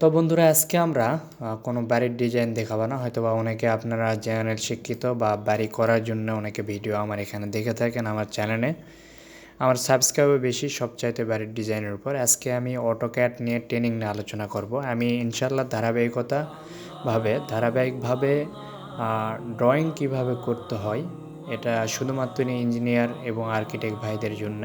তো বন্ধুরা, আজকে আমরা কোনো বাড়ির ডিজাইন দেখাবো না। হয়তো বা অনেকে আপনারা জেনারেল শিক্ষিত বা বাড়ি করার জন্য অনেকে ভিডিও আমার এখানে দেখে থাকেন আমার চ্যানেলে আমার সাবস্ক্রাইবার বেশি সবচাইতে বাড়ির ডিজাইনের উপর। আজকে আমি অটোক্যাট নিয়ে ট্রেনিং নিয়ে আলোচনা করব। আমি ইনশাল্লাহ ধারাবাহিকতাভাবে, ধারাবাহিকভাবে ড্রয়িং কীভাবে করতে হয়, এটা শুধুমাত্র ইঞ্জিনিয়ার এবং আর্কিটেক্ট ভাইদের জন্য।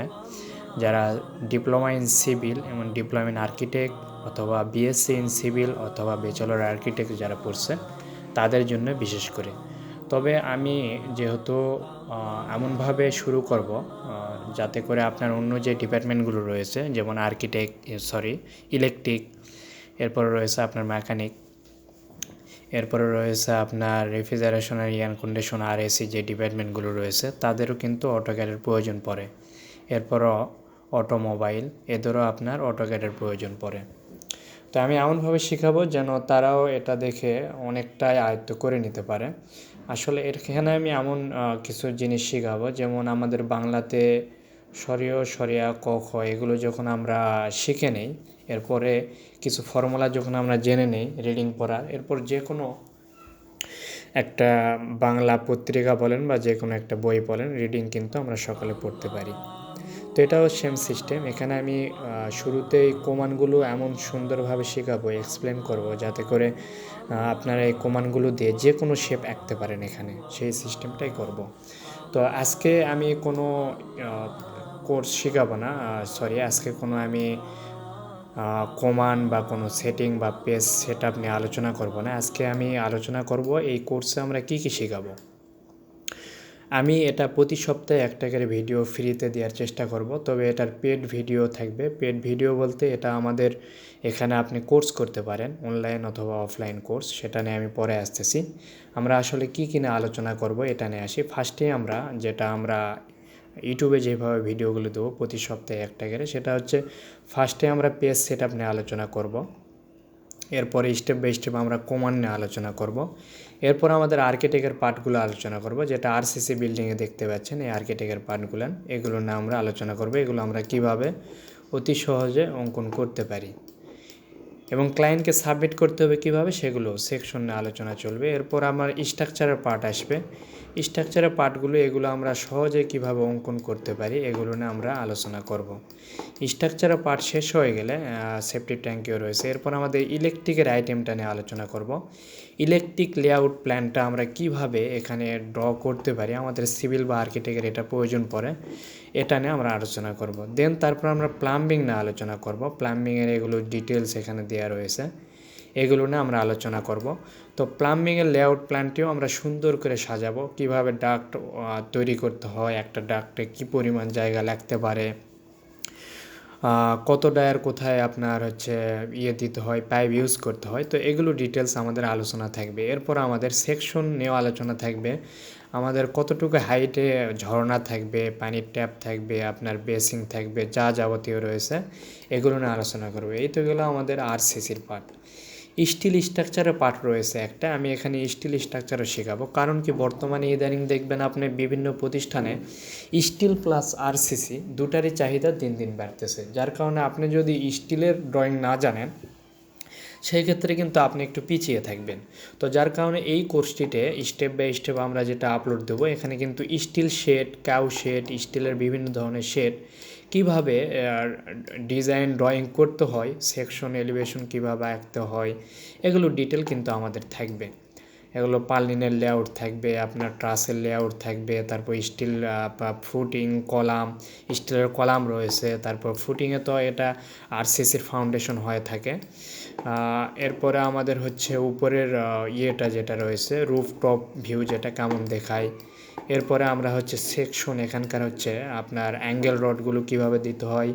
যারা ডিপ্লোমা ইন সিভিল এবং ডিপ্লোমা ইন আর্কিটেক্ট অথবা বিএসসি ইন সিভিল অথবা ব্যাচেলর আর্কিটেক্ট যারা পড়ছে, তাদের জন্য বিশেষ করে। তবে আমি যেহেতু এমনভাবে শুরু করব যাতে করে আপনার অন্য যে ডিপার্টমেন্টগুলো রয়েছে, যেমন আর্কিটেক্ট সরি ইলেকট্রিক এরপরে রয়েছে আপনার মেকানিক এরপরে রয়েছে আপনার রেফ্রিজারেশন আর এয়ার কন্ডিশন আর এসি যে ডিপার্টমেন্টগুলো রয়েছে, তাদেরও কিন্তু অটোক্যাডের প্রয়োজন পড়ে। এরপরও অটোমোবাইল এদেরও আপনার অটোক্যাডের প্রয়োজন পড়ে। তো আমি এমনভাবে শেখাবো যেন তারাও এটা দেখে অনেকটাই আয়ত্ত করে নিতে পারে। আসলে এখানে আমি এমন কিছু জিনিস শেখাবো। যেমন আমাদের বাংলাতে সরিয় সরিয়া, ক, খ, এগুলো যখন আমরা শিখে নেই, এরপরে কিছু ফর্মুলা যখন আমরা জেনে নেই, রিডিং পড়ার এরপর যে কোনো একটা বাংলা পত্রিকা বলেন বা যে কোনো একটা বই বলেন, রিডিং কিন্তু আমরা সকালে পড়তে পারি। তো এটাও সেম সিস্টেম এখানে আমি শুরুতেই কোমানগুলো এমন সুন্দরভাবে শেখাবো এক্সপ্লেন করব, যাতে করে আপনারা এই কোমানগুলো দিয়ে যে কোনো শেপ আঁকতে পারেন এখানে। সেই সিস্টেমটাই করব। তো আজকে আমি কোনো কোর্স শেখাবো না সরি আজকে কোনো আমি কমান বা কোনো সেটিং বা পেজ সেট আপ নিয়ে আলোচনা করব না। আজকে আমি আলোচনা করব এই কোর্সে আমরা কি কি শেখাবো। আমি এটা প্রতি সপ্তাহে একটা করে ভিডিও ফ্রিতে দেওয়ার চেষ্টা করব। তবে এটার পেড ভিডিও থাকবে। পেড ভিডিও বলতে এটা আমাদের এখানে আপনি কোর্স করতে পারেন অনলাইন অথবা অফলাইন কোর্স সেটা নিয়ে আমি পরে আসতেছি। আমরা আসলে কি কী নিয়ে আলোচনা করব এটা নিয়ে আসি। ফার্স্টে আমরা, যেটা আমরা ইউটিউবে যেভাবে ভিডিওগুলো দেবো প্রতি সপ্তাহে একটা করে, সেটা হচ্ছে ফার্স্টে আমরা পেজ সেট নিয়ে আলোচনা করব। এরপরে স্টেপ বাই স্টেপ আমরা কমান নিয়ে আলোচনা করব। এরপর আমাদের আর্কিটেকের পার্টগুলো আলোচনা করব, যেটা আরসিসি বিল্ডিংয়ে দেখতে পাচ্ছেন, এই আর্কিটেকের পার্টগুলো এগুলো নিয়ে আমরা আলোচনা করব, এগুলো আমরা কীভাবে অতি সহজে অঙ্কন করতে পারি। এবং ক্লায়েন্টকে সাবমিট করতে হবে কীভাবে সেগুলো সেকশন আলোচনা চলবে। এরপর আমার স্ট্রাকচারের পার্ট আসবে। স্ট্রাকচারের পার্টগুলো এগুলো আমরা সহজে কীভাবে অঙ্কন করতে পারি এগুলো নিয়ে আমরা আলোচনা করব। স্ট্রাকচারের পার্ট শেষ হয়ে গেলে সেফটি ট্যাঙ্কিও রয়েছে। এরপর আমাদের ইলেকট্রিকের আইটেমটা নিয়ে আলোচনা করব। ইলেকট্রিক লেআউট প্ল্যানটা আমরা কীভাবে এখানে ড্র করতে পারি? আমাদের সিভিল বা আর্কিটেক্টের এটা প্রয়োজন পড়ে। এটা নিয়ে আমরা আলোচনা করব। দেন তারপর আমরা প্লাম্বিং নিয়ে আলোচনা করব। প্লাম্বিংয়ের এগুলো ডিটেলস এখানে দেওয়া রয়েছে। এগুলো নিয়ে আমরা আলোচনা করব। তো প্লাম্বিংয়ের লেআউট প্ল্যানটিও আমরা সুন্দর করে সাজাবো। কীভাবে ডাক্ট তৈরি করতে হয়, একটা ডাক্টে কী পরিমাণ জায়গা লাগতে পারে। কত ডায়ার কোথায় আপনার হচ্ছে ইয়ে দিতে হয় পাইপ ইউজ করতে হয়। তো এগুলো ডিটেলস আমাদের আলোচনা থাকবে। এরপর আমাদের সেকশন নিয়েও আলোচনা থাকবে। আমাদের কতটুকু হাইটে ঝর্ণা থাকবে, পানির ট্যাপ থাকবে, আপনার বেসিং থাকবে, যা যাবতীয় রয়েছে, এগুলো নিয়ে আলোচনা করবে। এই তো গেলো আমাদের আর সিসির পার্ট স্টিল স্ট্রাকচারের পার্ট রয়েছে একটা, আমি এখানে স্টিল স্ট্রাকচারও শেখাবো। কারণ কি বর্তমানে ইদানিং দেখবেন আপনি বিভিন্ন প্রতিষ্ঠানে স্টিল প্লাস আরসিসি দুটারই চাহিদা দিন দিন বাড়তেছে। যার কারণে আপনি যদি স্টিলের ড্রয়িং না জানেন সেই ক্ষেত্রে কিন্তু আপনি একটু পিছিয়ে থাকবেন। তো যার কারণে এই কোর্সটিতে স্টেপ বাই স্টেপ আমরা যেটা আপলোড দেবো, এখানে কিন্তু স্টিল শেড কাউ শেড স্টিলের বিভিন্ন ধরনের শেড কীভাবে ডিজাইন ড্রয়িং করতে হয় সেকশন এলিভেশন কীভাবে আঁকতে হয় এগুলো ডিটেল কিন্তু আমাদের থাকবে। এগুলো পার্লিনের লেআউট থাকবে, আপনার ট্রাসের লেআউট থাকবে, তারপর স্টিল ফুটিং কলাম স্টিলের কলাম রয়েছে, তারপর ফুটিংয়ে তো এটা আরসিসির ফাউন্ডেশন হয়ে থাকে। এরপরে আমাদের হচ্ছে উপরের ইয়েটা যেটা রয়েছে রুফ টপ ভিউ যেটা কেমন দেখায়। এরপরে আমরা হচ্ছে সেকশন এখানকার হচ্ছে আপনার অ্যাঙ্গেল রডগুলো কীভাবে দিতে হয়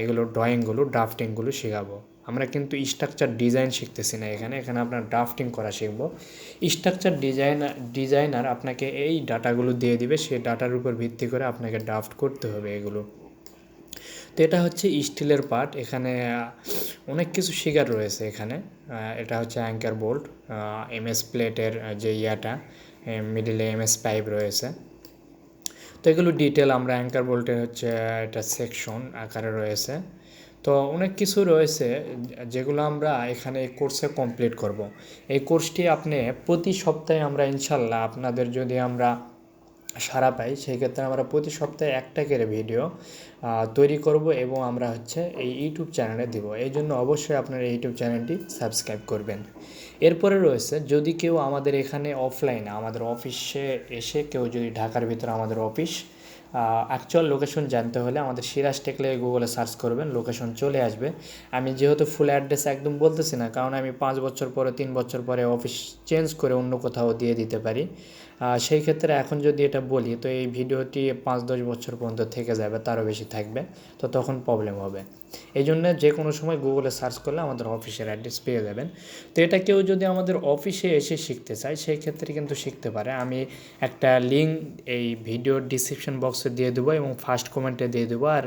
এগুলো ড্রয়িংগুলো ড্রাফটিংগুলো শেখাবো। আমরা কিন্তু স্ট্রাকচার ডিজাইন শিখতেছি না এখানে। এখানে আপনার ড্রাফটিং করা শিখব। স্ট্রাকচার ডিজাইনার ডিজাইনার আপনাকে এই ডাটাগুলো দিয়ে দিবে, সেই ডাটার উপর ভিত্তি করে আপনাকে ড্রাফট করতে হবে এগুলো। তো এটা হচ্ছে স্টিলের পার্ট। এখানে অনেক কিছু শিকার রয়েছে এখানে। এটা হচ্ছে অ্যাঙ্কার বোল্ট এমএস প্লেটের যে ইয়াটা মিডিলে এমএস পাইপ রয়েছে। তো এগুলো ডিটেল আমরা অ্যাঙ্কার বোল্টের হচ্ছে এটা সেকশন আকারে রয়েছে। তো অনেক কিছু রয়েছে, যেগুলো আমরা এখানে কোর্সে কমপ্লিট করব। এই কোর্সটি আপনি প্রতি সপ্তাহে আমরা ইনশাল্লাহ আপনাদের যদি আমরা সারা পাই সেই ক্ষেত্রে আমরা প্রতি সপ্তাহে একটা করে ভিডিও তৈরি করব এবং আমরা হচ্ছে এই ইউটিউব চ্যানেলে দিব এই জন্য অবশ্যই আপনার ইউটিউব চ্যানেলটি সাবস্ক্রাইব করবেন এরপরে রয়েছে, যদি কেউ আমাদের এখানে অফলাইনে আমাদের অফিসে এসে কেউ যদি ঢাকার ভিতরে আমাদের অফিস অ্যাকচুয়াল লোকেশন জানতে হলে আমাদের সিরাজ টেকলে গুগলে সার্চ করবেন লোকেশন চলে আসবে। আমি যেহেতু ফুল অ্যাড্রেস একদম বলতেছি না, কারণ আমি পাঁচ বছর পরে, তিন বছর পরে অফিস চেঞ্জ করে অন্য কোথাও দিয়ে দিতে পারি। সেই ক্ষেত্রে এখন যদি এটা বলি, তো এই ভিডিওটি পাঁচ দশ বছর পর্যন্ত থেকে যাবে, তারও বেশি থাকবে, তো তখন প্রবলেম হবে। এই জন্য যে কোনো সময় গুগলে সার্চ করলে আমাদের অফিসের অ্যাড্রেস পেয়ে যাবেন। তো এটা কেউ যদি আমাদের অফিসে এসে শিখতে চায়, সেই ক্ষেত্রে কিন্তু শিখতে পারে। আমি একটা লিঙ্ক এই ভিডিওর ডিসক্রিপশন বক্সে দিয়ে দেবো এবং ফার্স্ট কমেন্টে দিয়ে দেবো। আর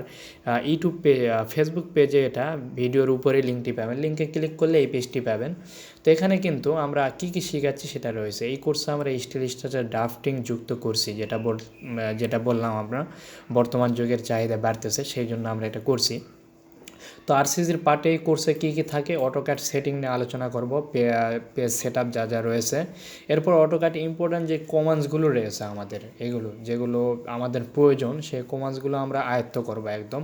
ইউটিউব পে ফেসবুক পেজে এটা ভিডিওর উপরে লিঙ্কটি পাবেন। লিঙ্কে ক্লিক করলে এই পেজটি পাবেন। তো এখানে কিন্তু আমরা কী কী শেখাচ্ছি সেটা রয়েছে। এই কোর্সে আমরা স্টিল স্ট্রাকচার ড্রাফটিং যুক্ত করছি, যেটা বল, যেটা বললাম আমরা, বর্তমান যুগের চাহিদা বাড়তেছে, সেই জন্য আমরা এটা করছি। তো আরসিসির পার্টে এই কোর্সে কী কী থাকে অটোক্যাট সেটিং নিয়ে আলোচনা করব পেজ সেট আপ যা যা রয়েছে। এরপর অটোক্যাট ইম্পর্ট্যান্ট যে কমান্সগুলো রয়েছে আমাদের, এগুলো, যেগুলো আমাদের প্রয়োজন, সেই কমান্সগুলো আমরা আয়ত্ত করব একদম।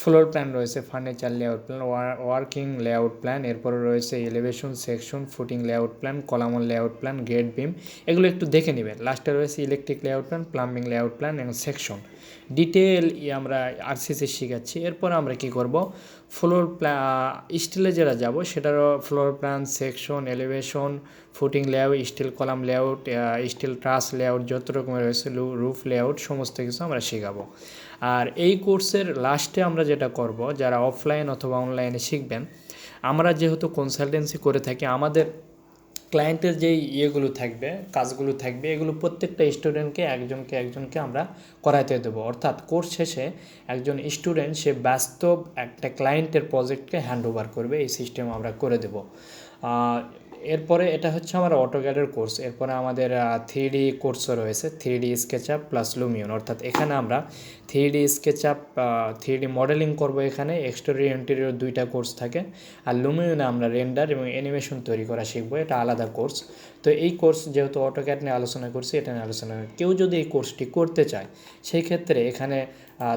ফ্লোর প্ল্যান রয়েছে furniture layout plan working layout plan এরপরে রয়েছে elevation section footing layout plan column layout plan gate beam এগুলো একটু দেখে নেবেন। লাস্টে রয়েছে electric layout plan plumbing layout plan এবং সেকশন ডিটেল আমরা আরসিসি শিখাচ্ছি। এরপর আমরা কি করব? ফ্লোর প্ল্যা স্টিলে যেটা যাব, সেটারও floor plan section elevation footing layout steel column layout steel truss layout যত রকমের রয়েছে রুফ লেআউট সমস্ত কিছু আমরা শেখাবো। আর এই কোর্সের লাস্টে আমরা যেটা করব, যারা অফলাইন অথবা অনলাইনে শিখবেন, আমরা যেহেতু কনসালটেন্সি করে থাকি, আমাদের ক্লায়েন্টের যেই ইয়েগুলো থাকবে, কাজগুলো থাকবে, এগুলো প্রত্যেকটা স্টুডেন্টকে একজনকে একজনকে আমরা করাইতে দেবো। অর্থাৎ কোর্স শেষে একজন স্টুডেন্ট সে বাস্তব একটা ক্লায়েন্টের প্রজেক্টকে হ্যান্ড ওভার করবে, এই সিস্টেম আমরা করে দেবো। এরপরে এটা হচ্ছে আমার অটোগ্যাডের কোর্স এরপরে আমাদের থ্রি ডি কোর্সও রয়েছে। Three D SketchUp plus Lumion অর্থাৎ এখানে আমরা three D SketchUp three D modeling করব এখানে। এক্সটোরি ইন্টেরিয়র দুইটা কোর্স থাকে। আর লুমিয়নে আমরা রেন্ডার এবং অ্যানিমেশন তৈরি করা শিখব। এটা আলাদা কোর্স তো এই কোর্স যেহেতু অটোক্যাট নিয়ে আলোচনা করছি, এটা নিয়ে আলোচনা কেউ যদি এই কোর্সটি করতে চায়, সেই ক্ষেত্রে এখানে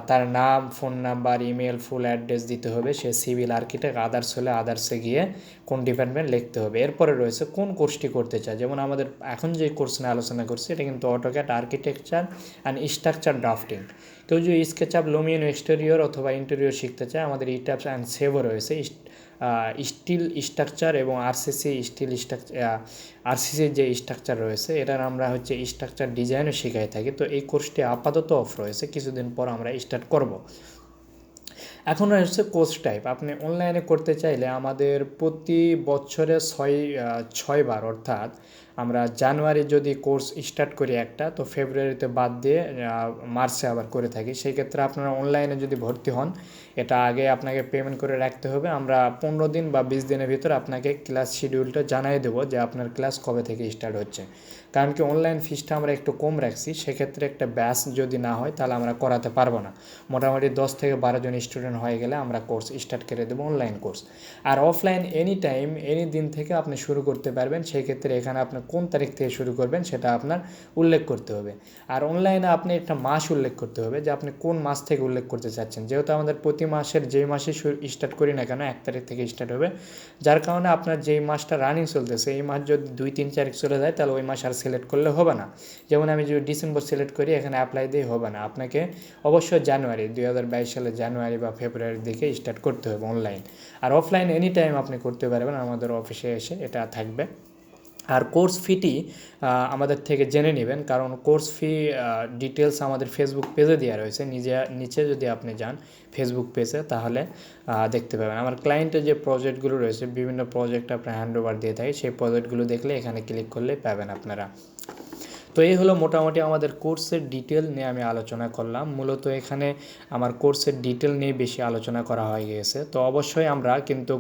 তার নাম phone number email full address দিতে হবে। সে সিভিল আর্কিটেক্ট আদার্স হলে আদার্সে গিয়ে কোন ডিপার্টমেন্ট লিখতে হবে। এরপরে রয়েছে কোন কোর্সটি করতে চায়। যেমন আমাদের এখন যে কোর্স নিয়ে আলোচনা করছি, এটা কিন্তু AutoCAD architecture and structure drafting কেউ যদি স্কেচআপ লোমিয়ন এক্সটেরিয়র অথবা ইন্টেরিয়র শিখতে চায়, আমাদের ইটাপস অ্যান্ড সেভও রয়েছে। স্টিল স্ট্রাকচার এবং আরসিসি স্টিল স্ট্রাকচার আরসিসির যে স্ট্রাকচার রয়েছে, এটার আমরা হচ্ছে স্ট্রাকচার ডিজাইনও শেখাই থাকি। তো এই কোর্সটি আপাতত অফ রয়েছে, কিছুদিন পর আমরা স্টার্ট করব। এখন হচ্ছে কোর্স টাইপ আপনি অনলাইনে করতে চাইলে আমাদের প্রতি বছরে ছয় ছয়বার অর্থাৎ আমরা জানুয়ারি যদি কোর্স স্টার্ট করি একটা, তো ফেব্রুয়ারিতে বাদ দিয়ে মার্চে আবার করে থাকি। সেই ক্ষেত্রে আপনারা অনলাইনে যদি ভর্তি হন, এটা আগে আপনাকে পেমেন্ট করে রাখতে হবে। আমরা পনেরো দিন বা বিশ দিনের ভিতরে আপনাকে ক্লাস শিডিউলটা জানাই দেবো যে আপনার ক্লাস কবে থেকে স্টার্ট হচ্ছে। কারণ কি অনলাইন ফিসটা আমরা একটু কম রাখছি, সেক্ষেত্রে একটা ব্যাস যদি না হয়, তাহলে আমরা করাতে পারব না। মোটামুটি দশ থেকে বারো জন স্টুডেন্ট হয়ে গেলে আমরা কোর্স স্টার্ট করে দেবো অনলাইন কোর্স আর অফলাইন এনি টাইম এনি দিন থেকে আপনি শুরু করতে পারবেন সেই ক্ষেত্রে এখানে আপনি কোন তারিখ থেকে শুরু করবেন সেটা আপনার উল্লেখ করতে হবে। আর অনলাইনে আপনি একটা মাস উল্লেখ করতে হবে যে আপনি কোন মাস থেকে উল্লেখ করতে চাচ্ছেন। যেহেতু আমাদের প্রতি মাসের যেই মাসে স্টার্ট করি না কেন, এক তারিখ থেকে স্টার্ট হবে। যার কারণে আপনার যেই মাসটা রানিং চলতেছে, এই মাস যদি দুই, তিন তারিখ চলে যায়, তাহলে ওই মাস আর সিলেক্ট করলে হবে না। যেমন আমি যদি ডিসেম্বর সিলেক্ট করি, এখানে অ্যাপ্লাই দিয়ে হবে না। আপনাকে অবশ্যই জানুয়ারি দুই সালের জানুয়ারি বা ফেব্রুয়ারির দিকে স্টার্ট করতে হবে অনলাইন আর অফলাইন এনি টাইম আপনি করতে পারবেন, আমাদের অফিসে এসে এটা থাকবে। আর কোর্স ফিটি আমাদের থেকে জেনে নেবেন, কারণ কোর্স ফি ডিটেলস আমাদের ফেসবুক পেজে দেওয়া রয়েছে। নিজে, নিচে যদি আপনি যান ফেসবুক পেজে তাহলে দেখতে পাবেন। আমার ক্লায়েন্টের যে প্রজেক্টগুলো রয়েছে, বিভিন্ন প্রজেক্ট আপনার হ্যান্ড ওভার দিয়ে থাকে, সেই প্রজেক্টগুলো দেখলে এখানে ক্লিক করলে পাবেন আপনারা। তো এই হলো মোটামুটি আমাদের কোর্সের ডিটেল নিয়ে আমি আলোচনা করলাম। মূলত এখানে আমার কোর্সের ডিটেল নিয়ে বেশি আলোচনা করা হয়ে গেছে তো অবশ্যই আমরা কিন্তু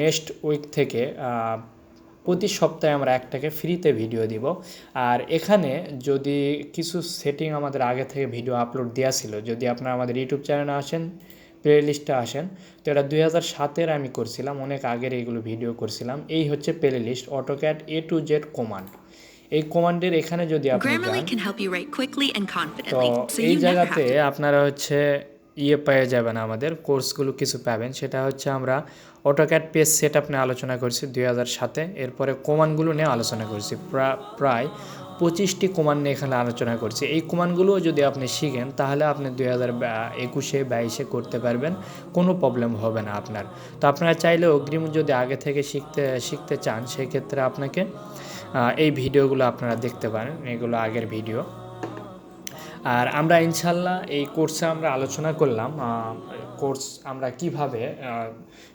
নেক্সট উইক থেকে প্রতি সপ্তাহে আমরা একটাকে ফ্রিতে ভিডিও দিব। আর এখানে যদি কিছু সেটিং আমাদের আগে থেকে ভিডিও আপলোড দেওয়া ছিল, যদি আপনারা আমাদের ইউটিউব চ্যানেলে আসেন প্লে লিস্টে আসেন, তো এটা দুই হাজার সাতের আমি করছিলাম, অনেক আগের এইগুলো ভিডিও করছিলাম। এই হচ্ছে playlist AutoCAD A to Z command. এই কমান্ডের এখানে যদি আপনি তো এই জায়গাতে আপনারা হচ্ছে ইয়ে পেয়ে যাবেন আমাদের কোর্সগুলো কিছু পাবেন। সেটা হচ্ছে আমরা অটোক্যাট পেজ সেট আপনি আলোচনা করছি দুই হাজার সাতে। এরপরে কমানগুলো নিয়ে আলোচনা করছি। প্রা- প্রায় পঁচিশটি কমান নিয়ে এখানে আলোচনা করছি। এই কমানগুলোও যদি আপনি শিখেন তাহলে আপনি দুই হাজার একুশে বাইশে করতে পারবেন। কোনো প্রবলেম হবে না আপনার। তো আপনারা চাইলে অগ্রিম যদি আগে থেকে শিখতে শিখতে চান সেক্ষেত্রে আপনাকে এই ভিডিওগুলো আপনারা দেখতে পারেন, এগুলো আগের ভিডিও। আর আমরা ইনশাল্লাহ এই কোর্সে আমরা আলোচনা করলাম কোর্স আমরা কীভাবে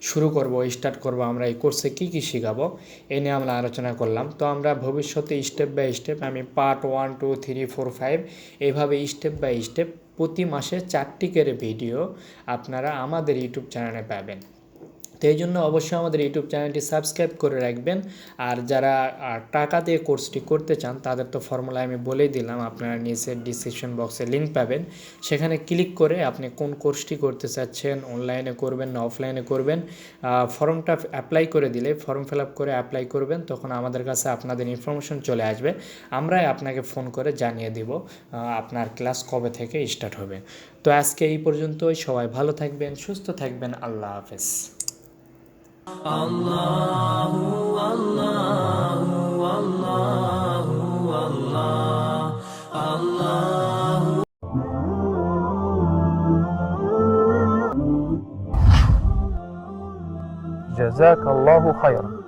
শুরু করব, স্টার্ট করব, আমরা এই কোর্সে কি কি শেখাবো এই নিয়ে আমরা আলোচনা করলাম। তো আমরা ভবিষ্যতে স্টেপ বাই স্টেপ, আমি part one, two, three, four, five এইভাবে স্টেপ বাই স্টেপ প্রতি মাসে চারটি করে ভিডিও আপনারা আমাদের ইউটিউব চ্যানেলে পাবেন। তো এই জন্য অবশ্যই আমাদের ইউটিউব চ্যানেলটি সাবস্ক্রাইব করে রাখবেন। আর যারা টাকা দিয়ে কোর্সটি করতে চান, তাদের তো ফর্মুলা আমি বলেই দিলাম, আপনারা নিচে ডিসক্রিপশন বক্সে লিঙ্ক পাবেন। সেখানে ক্লিক করে আপনি কোন কোর্সটি করতে চাচ্ছেন অনলাইনে করবেন না অফলাইনে করবেন ফর্মটা অ্যাপ্লাই করে দিলে ফর্ম ফিল আপ করে অ্যাপ্লাই করবেন, তখন আমাদের কাছে আপনাদের ইনফরমেশন চলে আসবে। আমরাই আপনাকে ফোন করে জানিয়ে দিব আপনার ক্লাস কবে থেকে স্টার্ট হবে। তো আজকে এই পর্যন্তই, সবাই ভালো থাকবেন, সুস্থ থাকবেন, আল্লাহ হাফেজ। الله الله الله والله الله جزاك الله خيرا